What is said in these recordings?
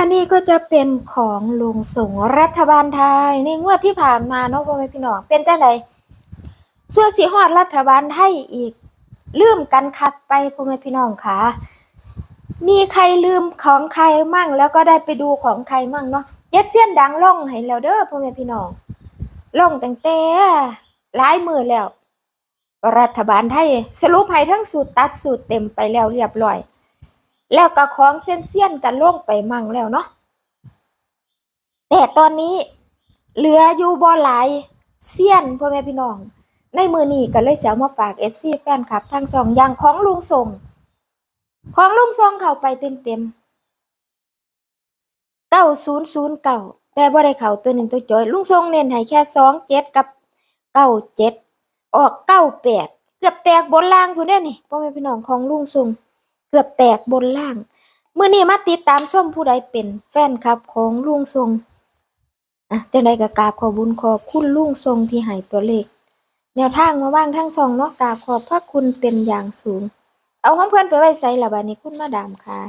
อันนี้ก็จะเป็นของลุงส่งรัฐบาลไทยในงวดที่ผ่านมาเนาะพ่อแม่พี่น้องเป็นจังไดส่วนสีฮอดรัฐบาลไทยอีกลืมกันคักไปพ่อแม่พี่น้องค่ะมีใครลืมของใครมั่งแล้วก็ได้ไปดูของใครมั่งเนาะเจ็ดเสี้ยนดังล่องให้แล้วเด้อพ่อแม่พี่น้องล่องตั้งแต่หลายมือแล้ว รัฐบาลไทยสรุปให้ทั้งสูตรตัดสูตรเต็มไปแล้วเรียบร้อย แล้วก็ของเส้นเสี้ยนกันล่งไปมั่งแล้วเนาะแต่ตอนนี้เหลืออยู่บ่หลายเสี้ยนพ่อแม่พี่น้อง ในมือนี้ก็เลยจะเอามาฝาก FC แฟนคลับทางช่องอย่างของลุงส่งของลุงส่งเข้าไปเต็มๆ9009แต่บ่ได้เข้าตัวหนี้ตัวจอย ลุงส่งเน้นให้แค่27กับ97ออก98เกือบแตกบนล่างพุ่นเด้นี่พ่อแม่พี่น้องของลุงส่ง เกือบแตกบนล่างเมื้อนี้มาติดตามชมผู้ใดเป็นแฟนคลับของลุงทรงอะจังใดก็กราบขอบุญขอบคุณลุงทรงที่ให้ตัวเลข แนวทางมาว่างทั้งสองเนาะกราบขอบพระคุณเป็นอย่างสูง เอาของเพื่อนไปไว้ใส่ละบัดนี้คุณมาดามค่ะ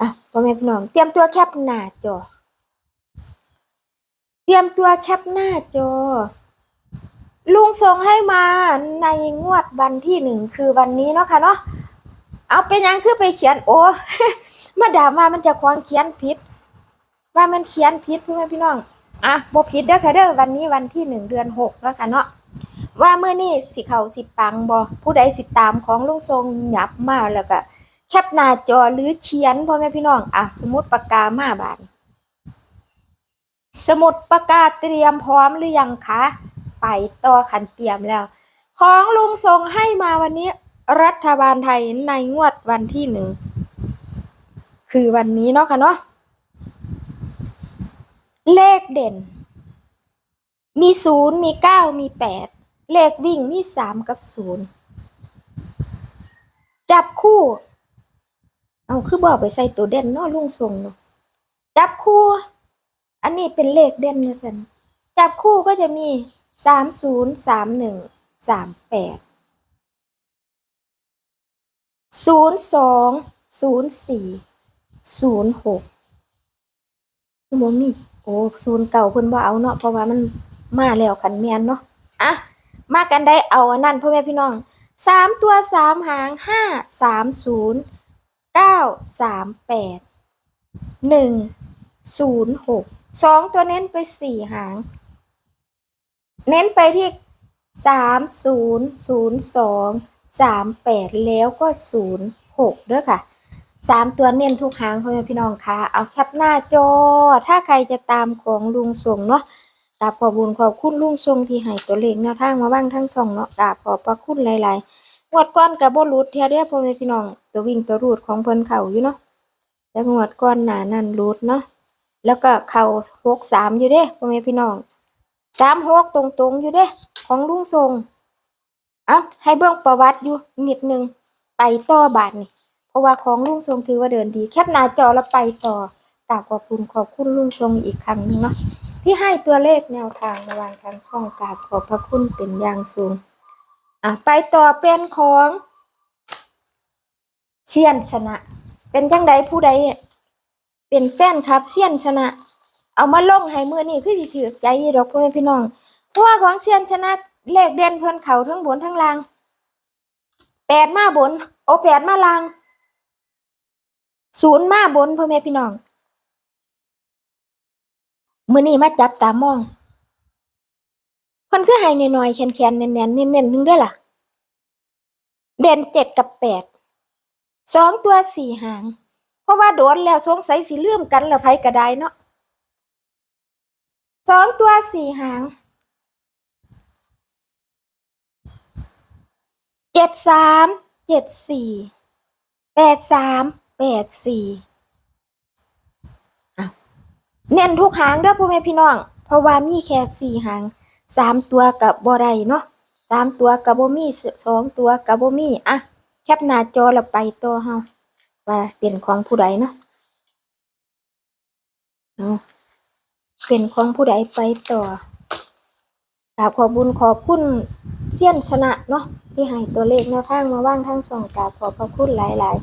อะพ่อแม่พี่น้องเตรียมตัวแคปหน้าจอ เตรียมตัวแคปหน้าจอ ลุงส่งให้มาในงวดวันที่หนึ่งคือวันนี้เนาะค่ะเนาะเอาเป็นยังคือไปเขียนโอ้มาด่ามามันจะควางเขียนผิดว่ามันเขียนผิดพี่แม่พี่น้องอะบ่ผิดเด้อค่ะเด้อวันนี้วันที่หนึ่งเดือนหกแล้วค่ะเนาะว่าเมื่อนี้สิเขาสิปังบ่ผู้ใดสิตามของลุงทรงหยับมาแล้วก็แคปหน้าจอหรือเขียนพ่อแม่พี่น้องอะสมุดปากกามาบานสมุดปากกาเตรียมพร้อมหรือยังคะ ไปต่อขันเตรียมแล้ว ของลุงส่งให้มาวันนี้รัฐบาลไทยในงวดวันที่หนึ่ง คือวันนี้เนาะค่ะเนาะเลขเด่น มีศูนย์มีเก้ามีแปดเลขวิ่งมีสามกับศูนย์จับคู่ เอาคือบอกไปใส่ตัวเด่นเนาะลุงส่งเนาะจับคู่ อันนี้เป็นเลขเด่นนะสันจับคู่ก็จะมี สามศูนย์สามหนึ่งสามแปดศูนย์สองศูนย์สี่ศูนย์หกโมมีโอ้ศูนย์เก่าเพิ่นบ่เอาเนาะเพราะว่ามันมาแล้วขันแมนเนาะอะมากันได้เอาอันนั้นพ่อแม่พี่น้องสามตัวสามหางห้าสามศูนย์เก้าสามแปดหนึ่งศูนย์หกสองตัวเน้นไปสี่หาง เน้นไปที่สามศูนย์ศูนย์สองสามแปดแล้วก็ศูนย์หกด้วยค่ะสามตัวเน้นทุกหางพ่อแม่พี่น้องค่ะ เอาแคปหน้าจอ ถ้าใครจะตามของลุงส่งเนาะกราบขอบุญขอบคุณลุงส่งที่ให้ตัวเลขแนวทางมาบ้างทั้งสองเนาะกราบขอบพระคุณหลายๆงวดก้อนกับบรูดเทียเดียพ่อแม่พี่น้อง ตัววิ่งตัวรูดของเพิ่นเข่าอยู่เนาะแต่งวดก้อนหนานั่นรูดเนาะแล้วก็เข่าหกสามอยู่เด้พ่อแม่พี่น้อง สามหกตรงๆอยู่เด้ ของลุงทรง เอาให้เบื้องประวัติอยู่นิดนึง ไปต่อบาทนี่ เพราะว่าของลุงทรงถือว่าเดินดี แคปหน้าจอแล้วไปต่อกราบขอบคุณขอบคุณลุงทรงอีกครั้งหนึงเนาะที่ให้ตัวเลขแนวทางระหว่างทางช่องกราบขอบพระคุณเป็นอย่างสูง อะไปต่อเป็นของเชียนชนะ เป็นจังใดผู้ใดเป็นแฟนครับเชียนชนะ เอามาลงให้มือนี่คือสิถือใจยู่ดอกพ่อแม่พี่น้อง เพราะว่าของเชียนชนะเลขเด่นเพิ่นเขาทั้งบนทั้งล่างแปดมาบน โอแปดมาล่างศูนย์มาบนพ่อแม่พี่น้องมือนี้มาจับตามองเพิ่นคือให้น้อยๆแข็งๆแน่นๆเน้นๆนึงด้อล่ะเด่นเจ็ดกับแปดสองตัวสี่หาง เพราะว่าโดนแล้วสงสัยสิลืมกันแล้วไผก็ไดเนาะ สองตัวสี่หาง เจ็ดสามเจ็ดสี่แปดสามแปดสี่เน้นทุกหางเด้อพ่อแม่พี่น้อง เพราะว่ามีแค่สี่หางสามตัวกับบ่ได้เนาะสามตัวกับบ่มีสองตัวกับบ่มีอะแคปหน้าจอแล้วไปต่อเฮาว่าเป็นของผู้ใดเนาะ เป็นของผู้ใดไปต่อกราบขอบุญขอบคุณเสี้ยนชนะเนาะที่ให้ตัวเลขแนวทางมาว่างทางช่องกราบขอบพระคุณหลาย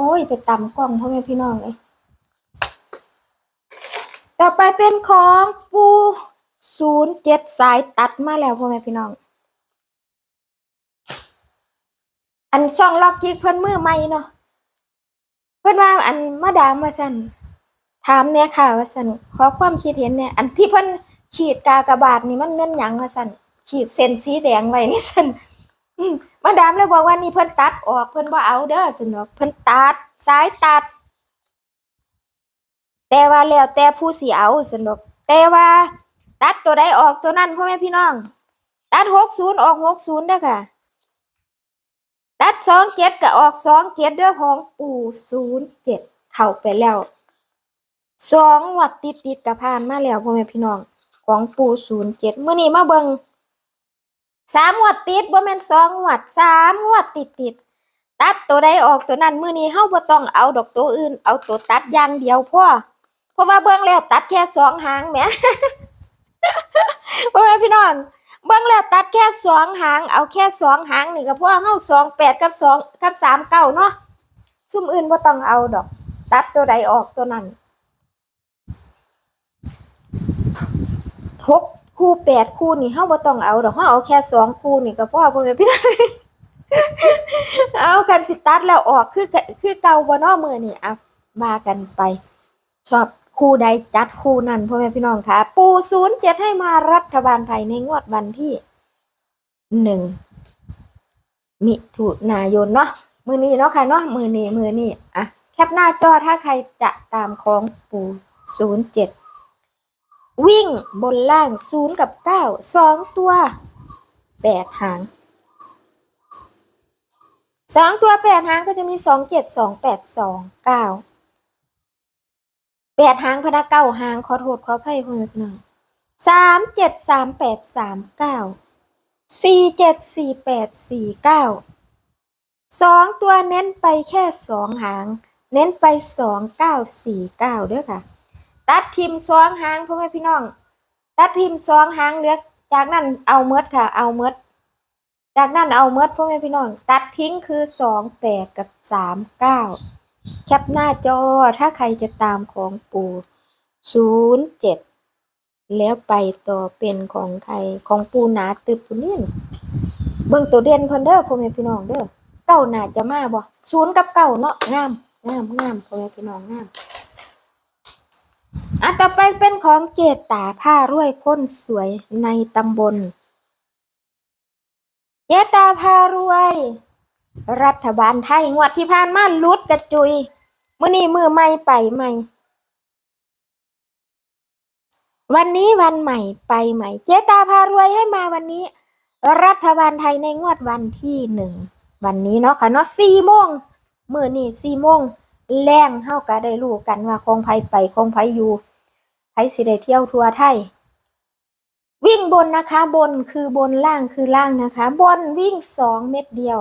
อ้ย ไปตำกล้องพ่อแม่พี่น้องเลยต่อไปเป็นของปูศูนย์เจ็ดสายตัดมาแล้วพ่อแม่พี่น้อง อันช่องล็อกกิกเพิ่นมือใหม่เนาะเพิ่นว่าอันมาดามว่าซั่น ถามเนี่ยค่ะว่าซั่นขอความคิดเห็นเนี่ยอันที่เพิ่นขีดกากระบาทนี่มันแม่นหยังว่าซั่นขีดเส้นสีแดงไว้นี่ซั่นมาดามเลยบอกว่านี่เพิ่นตัดออกเพิ่นบ่เอาเด้อซั่นดอกเพิ่นตัดสายตัด แต่ว่าแล้วแต่ผู้สิเอาซั่นดอกแต่ว่า ตัดตัวใดออกตัวนั้นพ่อแม่พี่น้อง ตัด60ออก60เด้อค่ะ ตัดสองเจ็ดก็ออกสองเจ็ดเด้อของปู่ศูนย์เจ็ดเข้าไปแล้ว สองวัดติดติดกับผ่านมาแล้วพ่อแม่พี่น้อง ของปูศูนย์เจ็ดเมื้อนี้มาเบิงสามงวดติดบ่แม่นสองงวดสามงวดติดติดตัดตัวใดออกตัวนั้นเมื้อนี้เฮาบ่ต้องเอาดอกตัวอื่น เอาตัวตัดอย่างเดียวพ่อเพราะว่าเบิ่งแล้วตัดแค่สองหางแหมพ่อแม่พี่น้องเบิ่งแล้วตัดแค่สองหาง เอาแค่สองหางนี่ก็พ่อเฮาสองแปดกับสองกับสามเก้าเนาะซุ่มอื่นบ่ต้องเอาดอก ตัดตัวใดออกตัวนั้น หกคู่แปดคู่นี่เฮาบ่ต้องเอาดอกเฮาเอาแค่สองคู่นี่ก็พอพ่อแม่พี่น้องเอากันสิตัดแล้วออกคือคือเก่าบ่นาะมื้อนี้อะมากันไป ชอบคู่ใดจัดคู่นั้นพ่อแม่พี่น้องค่ะ ปูศูนย์เจ็ดให้มารัฐบาลไทยในงวดวันที่หนึ่งมิถุนายนเนาะมือนี้เนาะค่ะเนาะมือนี้มือนี้อะแคปหน้าจอถ้าใครจะตามของปูศูนย์เจ็ด วิ่งบนล่างศูนย์กับเก้าสองตัวแปดหางสองตัวแปดหางก็จะมีสองเจ็ดสองแปดสองเก้าแปดหางพนักเก้าหาง ขอโทษขออภัยคุณหนึ่งสามเจ็ดสามแปดสามเก้าสี่เจ็ดสี่แปดสี่เก้าสองตัวเน้นไปแค่สองหาง เน้นไปสองเก้าสี่เก้าด้วยค่ะ ตัดทิมสองหางพ่อแม่พี่น้อง ตัดทิมสองหางเลือจากนั้นเอาเมดค่ะ เอาเมดจากนั้นเอาเมดพ่อแม่พี่น้อง ตัดทิ้งคือสองแปดกับสามเก้าแคปหน้าจอถ้าใครจะตามของปูศูนย์เจ็ดแล้วไปต่อเป็นของใครของปูหนาตึบปุนี่เบิ่งตัวเด่นเพิ่นเด้อพ่อแม่พี่น้องเด้อเก้าหนาจะมาบ่ศูนย์กับเก้าเนาะงามงามงามพ่อแม่พี่น้องงาม อะต่อไปเป็นของเจตตาผ้ารวยคนสวยในตำบลเจตาพารวย รัฐบาลไทยงวดที่ผ่านมาลุดกระจุย มื้อนี้มือใหม่ไปใหม่ วันนี้วันใหม่ไปใหม่ เจตาพารวยให้มาวันนี้ รัฐบาลไทยในงวดวันที่หนึ่ง วันนี้เนาะค่ะเนาะสี่โมงมื้อนี้สี่โมงแรงเฮาก็ได้รู้กันว่าคงไผไปคงไผอยู่ สิได้เที่ยวทั่วไทย วิ่งบนนะคะ บนคือบนล่างคือล่างนะคะ บนวิ่งสองเม็ดเดียว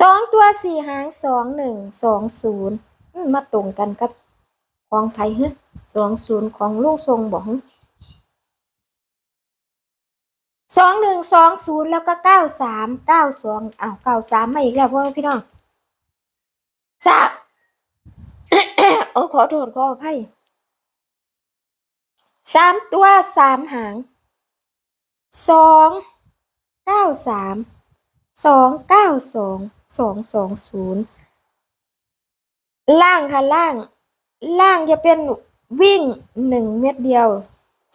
สองตัวสี่หางสองหนึ่งสองศูนย์มาตรงกันกับของไทยฮะสองศูนย์ของลูกทรงบอกสองหนึ่งสองศูนย์แล้วก็เก้าสามเก้าสองอ้าวเก้าสามมาอีกแล้วพ่อพี่น้องสามโอ้ขอโทษขออภัย สามตัวสามหางสองเก้าสามสองเก้าสองสองสองศูนย์ล่างค่ะล่าง ล่างจะเป็นวิ่งหนึ่งเม็ดเดียว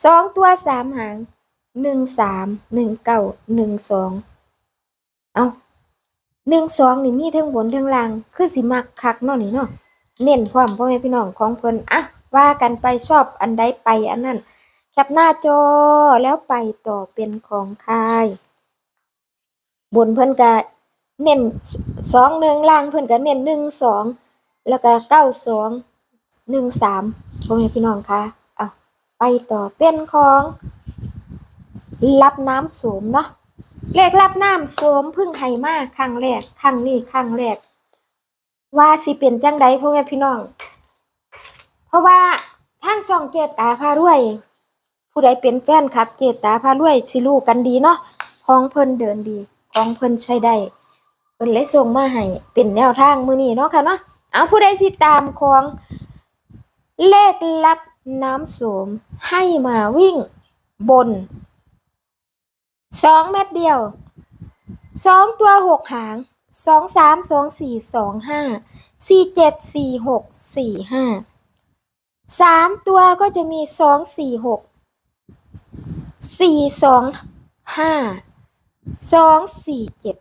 สองตัวสามหางหนึ่งสามหนึ่งเก้าหนึ่งสองเอาหนึ่งสองนี่มีทั้งบนทั้งล่าง คือสิมักคักเนาะนี่เนาะเน้นพร้อมพ่อแม่พี่น้องของเพิ่นอะ ว่ากันไปชอบอันใดไปอันนั้นแคปหน้าจอแล้วไปต่อเป็นของใครบนเพิ่อนก็เน้นสองหนึ่งล่างเพิ่อนก็เน้นหนึ่งสองแล้วก็เก้าสองหนึ่งสามพ่อแม่พี่น้องคะเอาไปต่อเป็นของรับน้ำโสมเนาะเลขรับน้ำโสมพึ่งให้มาครั้งแรกครั้งนี้ครั้งแรกว่าสิเป็นจังใดพ่อแม่พี่น้อง ราะว่าทางช่องเจตาพารวย ผู้ใดเป็นแฟนคลับ เจตาพารวยสิรู้กันดีเนาะของเพิ่นเดินดี ของเพิ่นใช้ได้เพิ่นเลยส่งมาให้เป็นแนวทางมื้อนี้เนาะค่ะเนาะเอาผู้ใดสิตามของเลขลับน้ำโสมให้มาวิ่งบนสองเม็ดเดียวสองตัวหกหางสองสามสองสี่สองห้าสี่เจ็ดสี่หกสี่ห้า สามตัวก็จะมีสองสี่หกสี่สองห้าสองสี่เจ็ด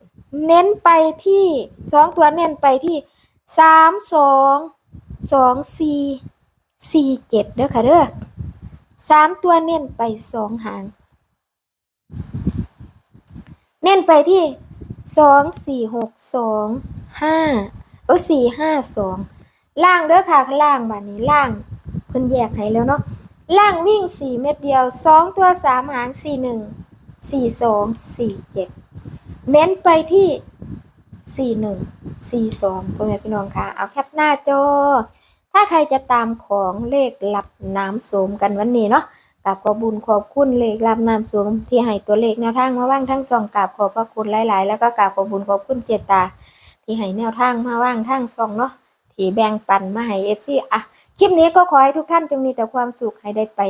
เน้นไปที่สองตัวเน้นไปที่สามสองสองสี่สี่เจ็ดเด้อค่ะเด้อสามตัวเน้นไปสองหาง เน้นไปที่สองสี่หกสองห้าเออสี่ห้าสองล่างเด้อค่ะล่างบานี้ล่าง เพิ่นแยกให้แล้วเนาะล่างวิ่งสี่เม็ดเดียวสองตัวสามหางสี่หนึ่งสี่สองสี่เจ็ดเน้นไปที่สี่หนึ่งสี่สองพ่อแม่พี่น้องค่ะ เอาแคปหน้าจอ ถ้าใครจะตามของเลขหลับน้ำโสมกันวันนี้เนาะกับขอบุญขอบคุณเลขลำนามสูงที่ให้ตัวเลขแนวทางมาว่างทั้งสองกับขอบพระคุณหลาย ๆ แล้วก็กับขอบุญขอบคุณเจตตา ที่ให้แนวทางมาว่างทั้งสองเนาะที่แบ่งปันมาให้เอฟซีอะ ลิปนี้ก็ขอให้ทุกท่านจงมีแต่ความสุขให้ได้ไป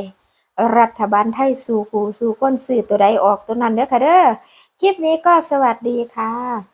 รัฐบาลไทยสู่หูสู่ก้นสื่อตัวใดออกตัวนั้นเด้อค่ะเด้อคลิปนี้ก็สวัสดีค่ะ